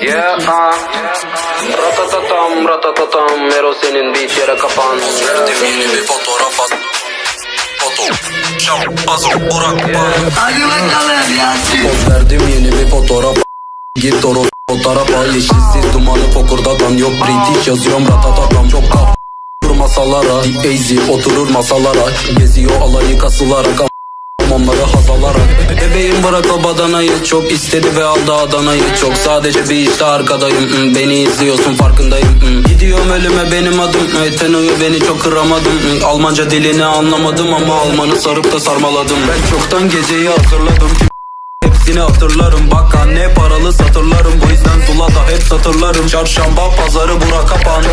Yeah, uh. Ratatatam, ratatatam, Mero senin beat yere kapan. Verdim yeni bir fotoğraf at Foto Şam Azo Burak Hadi bakalım Yasin. Verdim yeni bir fotoğraf Git o fotoğrafa Yeşilsiz dumanı fokurdatan Yok British yazıyorum ratatatam Çok kap masalara Easy oturur masalara Geziyor alayı kasılarak ama onları haz alarak Bebeğim bırak o badanayı Çok istedi ve aldı Adana'yı. Çok sadece bir işte arkadayım hmm, Beni izliyorsun farkındayım hmm. Gidiyorum ölüme benim adım hmm, Teno'yu beni çok kıramadım. Almanca dilini anlamadım ama Almanı sarıp da sarmaladım. Ben çoktan geceyi hazırladım Hepsini hatırlarım. Bak anne paralı satırlarım. Bu yüzden Zula'da hep satırlarım. Çarşamba pazarı bura kapan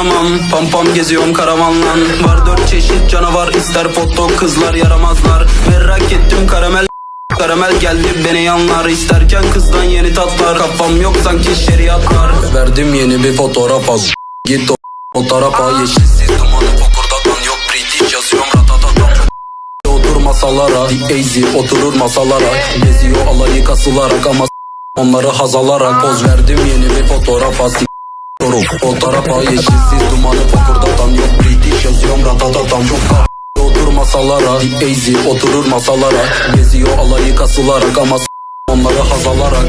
hatırlamam Pam pam geziyorum karavanlan Var dört çeşit canavar ister foto kızlar yaramazlar. Merak ettim karamel Karamel geldi beni yanlar. İsterken kızdan yeni tatlar. Kafam yok sanki şeriatlar. Verdim yeni bir fotoğraf al Git o, o tarafa yeşilsiz dumanı fokurdatan Yok. British yazıyorum ratatatam Otur masalara Easy oturur masalara. Geziyor alayı kasılarak ama Onları haz alarak. Poz verdim yeni bir fotoğraf as Yorum. O tarafa yeşilsiz dumanı fokurdatan Yok. British yazıyorum ratatatam Çok kar Otur masalara Easy oturur masalara. Geziyor alayı kasılarak ama s- Onları haz alarak